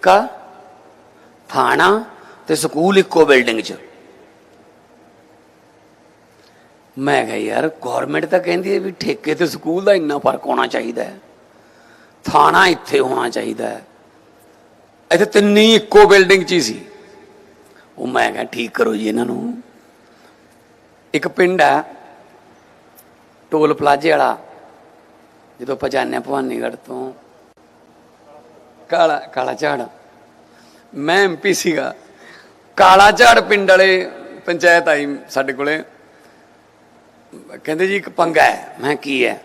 ਠੇਕਾ ਥਾਣਾ ਤੇ ਸਕੂਲ ਇੱਕੋ ਬਿਲਡਿੰਗ 'ਚ। ਮੈਂ ਕਿਹਾ, ਯਾਰ ਗਵਰਨਮੈਂਟ ਤਾਂ ਕਹਿੰਦੀ ਹੈ ਵੀ ਠੇਕੇ ਤੇ ਸਕੂਲ ਦਾ ਇੰਨਾ ਫ਼ਰਕ ਹੋਣਾ ਚਾਹੀਦਾ ਹੈ। ਥਾਣਾ ਇੱਥੇ ਹੋਣਾ ਚਾਹੀਦਾ ਹੈ। ਇੱਥੇ ਤਿੰਨੇ ਇੱਕੋ ਬਿਲਡਿੰਗ 'ਚ ਹੀ ਸੀ। ਉਹ ਮੈਂ ਕਿਹਾ, ਠੀਕ ਕਰੋ ਜੀ ਇਹਨਾਂ ਨੂੰ। ਇੱਕ ਪਿੰਡ ਹੈ ਟੋਲ ਪਲਾਜ਼ੇ ਵਾਲਾ, ਜਦੋਂ ਆਪਾਂ ਜਾਂਦੇ ਹਾਂ ਭਵਾਨੀਗੜ੍ਹ ਤੋਂ ਕਾਲਾ ਕਾਲਾ ਝਾੜ। ਮੈਂ ਐਮਪੀ ਸੀਗਾ। ਕਾਲਾ ਝਾੜ ਪਿੰਡ ਵਾਲੇ ਪੰਚਾਇਤ ਆਈ ਸਾਡੇ ਕੋਲੇ। ਕਹਿੰਦੇ ਜੀ, ਇੱਕ ਪੰਗਾ ਹੈ। ਮੈਂ ਕੀ ਹੈ?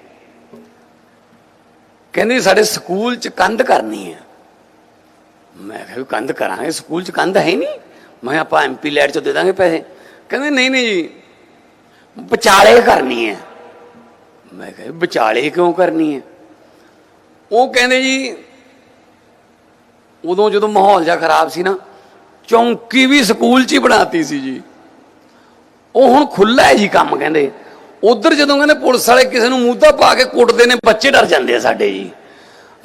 ਕਹਿੰਦੇ ਸਾਡੇ ਸਕੂਲ ਚ ਕੰਧ ਕਰਨੀ ਹੈ। ਮੈਂ ਕਿਹਾ, ਵੀ ਕੰਧ ਕਰਾਂਗੇ? ਸਕੂਲ ਚ ਕੰਧ ਹੈ ਨਹੀਂ। ਮੈਂ ਕਿਹਾ, ਆਪਾਂ ਐਮਪੀ ਲੈਟ ਚ ਦੇ ਦਾਂਗੇ ਪੈਸੇ। ਕਹਿੰਦੇ, ਨਹੀਂ ਨਹੀਂ ਜੀ, ਵਿਚਾਲੇ ਕਰਨੀ ਹੈ। ਮੈਂ ਕਿਹਾ ਵੀ ਵਿਚਾਲੇ ਕਿਉਂ ਕਰਨੀ ਹੈ? ਉਹ ਕਹਿੰਦੇ ਜੀ ਉਦੋਂ ਜਦੋਂ ਮਾਹੌਲ ਜਿਹਾ ਖਰਾਬ ਸੀ ਨਾ, ਚੌਂਕੀ ਵੀ ਸਕੂਲ 'ਚ ਹੀ ਬਣਾਤੀ ਸੀ ਜੀ। ਉਹ ਹੁਣ ਖੁੱਲਾ ਹੈ ਜੀ ਕੰਮ ਕਹਿੰਦੇ। ਉਧਰ ਜਦੋਂ ਕਹਿੰਦੇ ਪੁਲਿਸ ਵਾਲੇ ਕਿਸੇ ਨੂੰ ਮੂਧਾ ਪਾ ਕੇ ਕੁੱਟਦੇ ਨੇ, ਬੱਚੇ ਡਰ ਜਾਂਦੇ ਆ ਸਾਡੇ ਜੀ।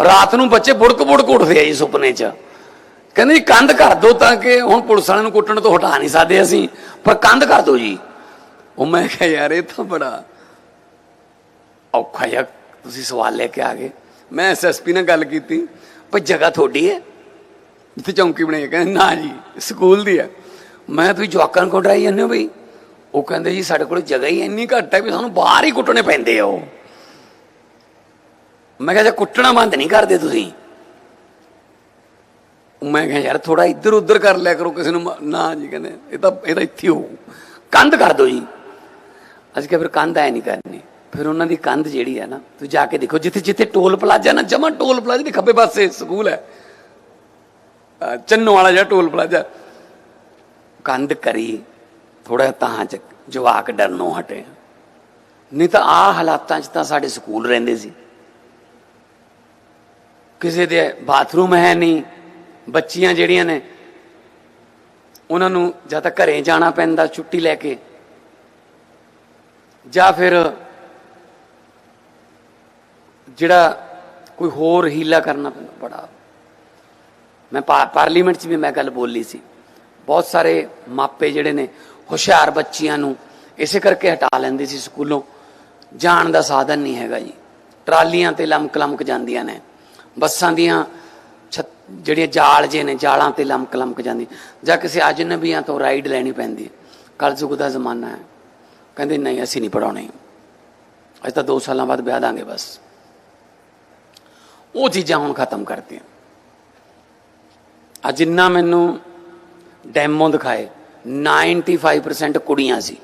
ਰਾਤ ਨੂੰ ਬੱਚੇ ਬੁੜਕ ਬੁੜਕ ਉੱਠਦੇ ਆ ਜੀ ਸੁਪਨੇ 'ਚ। ਕਹਿੰਦੇ ਜੀ, ਕੰਧ ਕਰ ਦੋ ਤਾਂ ਕਿ ਹੁਣ ਪੁਲਿਸ ਵਾਲਿਆਂ ਨੂੰ ਕੁੱਟਣ ਤੋਂ ਹਟਾ ਨਹੀਂ ਸਕਦੇ ਅਸੀਂ, ਪਰ ਕੰਧ ਕਰ ਦੋ ਜੀ। ਉਹ ਮੈਂ ਕਿਹਾ, ਯਾਰ, ਇਹ ਤਾਂ ਬੜਾ ਔਖਾ ਜਿਹਾ ਤੁਸੀਂ ਸਵਾਲ ਲੈ ਕੇ ਆ ਗਏ। ਮੈਂ ਐਸਐਸਪੀ ਨਾਲ ਗੱਲ ਕੀਤੀ ਪਰ ਜਗ੍ਹਾ ਤੁਹਾਡੀ ਹੈ? ਜਿੱਥੇ ਚੌਂਕੀ ਬਣਾਈ ਕਹਿੰਦੇ ਨਾ ਜੀ, ਸਕੂਲ ਦੀ ਹੈ। ਮੈਂ ਤੁਸੀਂ ਜਵਾਕਾਂ ਨੂੰ ਡਰਾਈ ਜਾਂਦੇ ਹੋ ਬਈ? ਉਹ ਕਹਿੰਦੇ ਜੀ, ਸਾਡੇ ਕੋਲ ਜਗ੍ਹਾ ਹੀ ਇੰਨੀ ਘੱਟ ਹੈ ਵੀ ਸਾਨੂੰ ਬਾਹਰ ਹੀ ਕੁੱਟਣੇ ਪੈਂਦੇ ਆ ਉਹ। ਮੈਂ ਕਿਹਾ ਜੇ ਕੁੱਟਣਾ ਬੰਦ ਨਹੀਂ ਕਰਦੇ ਤੁਸੀਂ। ਮੈਂ ਕਿਹਾ ਯਾਰ ਥੋੜਾ ਇੱਧਰ ਉੱਧਰ ਕਰ ਲਿਆ ਕਰੋ ਕਿਸੇ ਨੂੰ ਨਾ ਜੀ ਕਹਿੰਦੇ, ਇਹ ਤਾਂ ਇਹ ਤਾਂ ਇੱਥੇ ਹੋ ਕੰਧ ਕਰ ਦਿਓ ਜੀ। ਅੱਜ ਕਿਹਾ ਫਿਰ ਕੰਧ ਐ ਨਹੀਂ ਕਰਨੀ। ਫਿਰ ਉਹਨਾਂ ਦੀ ਕੰਧ ਜਿਹੜੀ ਹੈ ਨਾ, ਤੁਸੀਂ ਜਾ ਕੇ ਦੇਖੋ ਜਿੱਥੇ ਜਿੱਥੇ ਟੋਲ ਪਲਾਜ਼ਾ ਨਾ, ਜਮਾ ਟੋਲ ਪਲਾਜ਼ਾ ਦੇ ਖੱਬੇ ਪਾਸੇ ਸਕੂਲ ਹੈ। ਚੰਨੋ ਵਾਲਾ ਜਿਹੜਾ ਟੋਲ ਪਲਾਜ਼ਾ। ਕੰਧ ਕਰੀ ਥੋੜਾ ਤਾਂ ਚ ਜਵਾਕ ਡਰਨੋਂ ਹਟੇ। ਨਹੀਂ ਤਾਂ ਆ ਹਾਲਾਤਾਂ 'ਚ ਤਾਂ ਸਾਡੇ ਸਕੂਲ ਰਹਿੰਦੇ ਸੀ। ਕਿਸੇ ਦੇ ਬਾਥਰੂਮ ਹੈ ਨਹੀਂ, ਬੱਚੀਆਂ ਜਿਹੜੀਆਂ ਨੇ, ਉਹਨਾਂ ਨੂੰ ਜਾਂ ਤਾਂ ਘਰੇ ਜਾਣਾ ਪੈਂਦਾ ਛੁੱਟੀ ਲੈ ਕੇ, ਜਾਂ ਫਿਰ ਜਿਹੜਾ ਕੋਈ ਹੋਰ ਹੀਲਾ ਕਰਨਾ ਪੈਂਦਾ, ਬੜਾ ਮੈਂ ਪਾ- ਪਾਰਲੀਮੈਂਟ 'ਚ ਵੀ ਮੈਂ ਗੱਲ ਬੋਲੀ ਸੀ। ਬਹੁਤ ਸਾਰੇ ਮਾਪੇ ਜਿਹੜੇ ਨੇ, ਹੁਸ਼ਿਆਰ ਬੱਚੀਆਂ ਨੂੰ ਇਸੇ ਕਰਕੇ ਹਟਾ ਲੈਂਦੇ ਸੀ ਸਕੂਲੋਂ। ਜਾਣ ਦਾ ਸਾਧਨ ਨਹੀਂ ਹੈਗਾ ਜੀ। ਟਰਾਲੀਆਂ ਤੇ ਲਮਕ ਲਮਕ ਜਾਂਦੀਆਂ ਨੇ। ਬੱਸਾਂ ਦੀਆਂ ਛੱਤ- ਜਿਹੜੀਆਂ ਜਾਲ ਜੇ ਨੇ, ਜਾਲਾਂ ਤੇ ਲਮਕ ਲਮਕ ਜਾਂਦੀ। ਜਾਂ ਕਿਸੇ ਅਜਨਬੀਆਂ ਤੋਂ ਰਾਈਡ ਲੈਣੀ ਪੈਂਦੀ। ਹੈ ਕਲਯੁਗ ਦਾ ਜ਼ਮਾਨਾ ਹੈ। ਕਹਿੰਦੇ, ਨਹੀਂ, ਅਸੀਂ ਨਹੀਂ ਪੜਾਉਣੇ ਅਸੀਂ ਤਾਂ 2 ਸਾਲਾਂ ਬਾਅਦ ਵਿਆਹ ਦਾਂਗੇ ਬਸ। ਉਹ ਚੀਜ਼ਾਂ ਹੁਣ ਖਤਮ ਕਰਤੀਆਂ। ਅੱਜ ਜਿੰਨਾ ਮੈਨੂੰ ਡੈਮੋ ਦਿਖਾਏ। 95% ਕੁੜੀਆਂ ਸੀ।